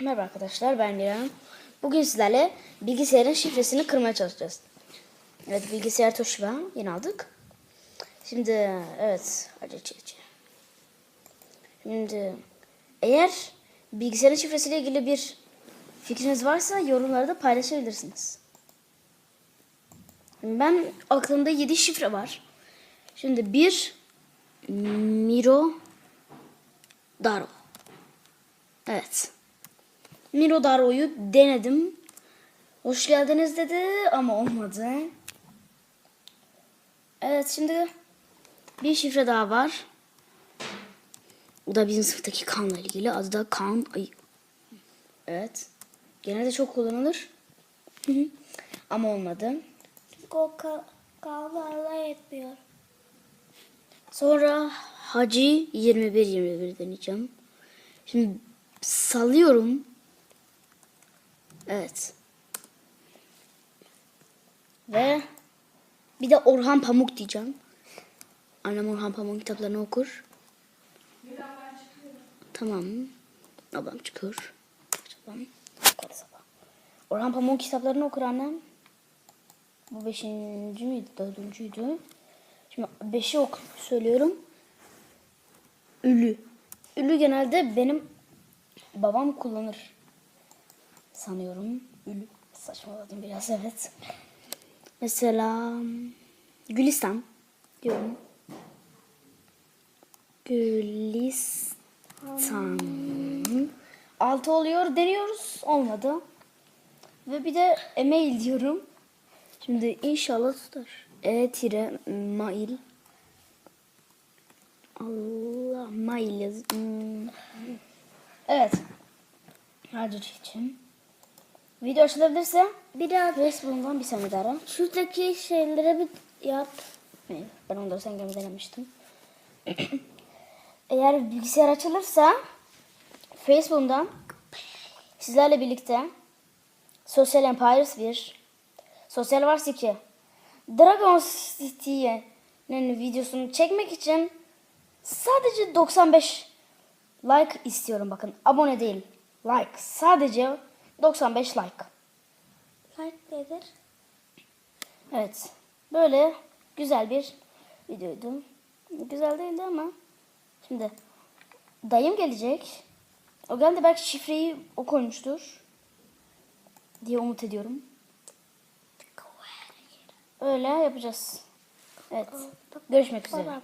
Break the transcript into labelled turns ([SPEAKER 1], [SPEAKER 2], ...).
[SPEAKER 1] Merhaba arkadaşlar ben Dilan. Bugün sizlerle bilgisayarın şifresini kırmaya çalışacağız. Evet bilgisayar Toshiba yeni aldık. Şimdi evet acı. Şimdi eğer bilgisayarın şifresiyle ilgili bir fikriniz varsa yorumlarda paylaşabilirsiniz. Ben aklımda 7 şifre var. Şimdi bir Miro Daro. Evet. Miro Daro'yu denedim. Hoş geldiniz dedi ama olmadı. Evet şimdi bir şifre daha var. O da bizim sınıftaki Kaan'la ilgili. Adı da Kaan Ayı. Evet. Genelde çok kullanılır. Ama olmadı.
[SPEAKER 2] O ka- kahvaltılar yetmiyor.
[SPEAKER 1] Sonra Hacı 21 21 deneyeceğim. Şimdi salıyorum. Evet. Ve bir de Orhan Pamuk diyeceğim. Annem Orhan Pamuk kitaplarını okur. Tamam. Ablam çıkıyor. Sabah. Orhan Pamuk kitaplarını okur annem. Bu beşinci miydi? Dördüncüydü. Şimdi beşi ok söylüyorum. Ülü. Ülü genelde benim babam kullanır. Sanıyorum. Ülü. Saçmaladım biraz evet. Mesela Gülistan diyorum. Gülistan. Altı oluyor deniyoruz. Olmadı. Ve bir de email diyorum. Şimdi inşallah tutar. E tire mail. Allah mail yaz. Hmm. Evet. Radyo için. Video açılabilirse
[SPEAKER 2] Biraz
[SPEAKER 1] Facebook'dan bir saniye daha
[SPEAKER 2] şuradaki şeylere bir yap.
[SPEAKER 1] Ben onları sen gelmeden denemiştim. Eğer bilgisayar açılırsa Facebook'dan sizlerle birlikte Social Empires 1, Social Wars 2, Dragon City'nin videosunu çekmek için sadece 95 like istiyorum bakın. Abone değil. Like. Sadece 95 like.
[SPEAKER 2] Like nedir?
[SPEAKER 1] Evet. Böyle güzel bir videoydu. Güzel değildi ama. Şimdi dayım gelecek. O geldi belki şifreyi o koymuştur. Diye umut ediyorum. Öyle yapacağız. Evet. Görüşmek üzere.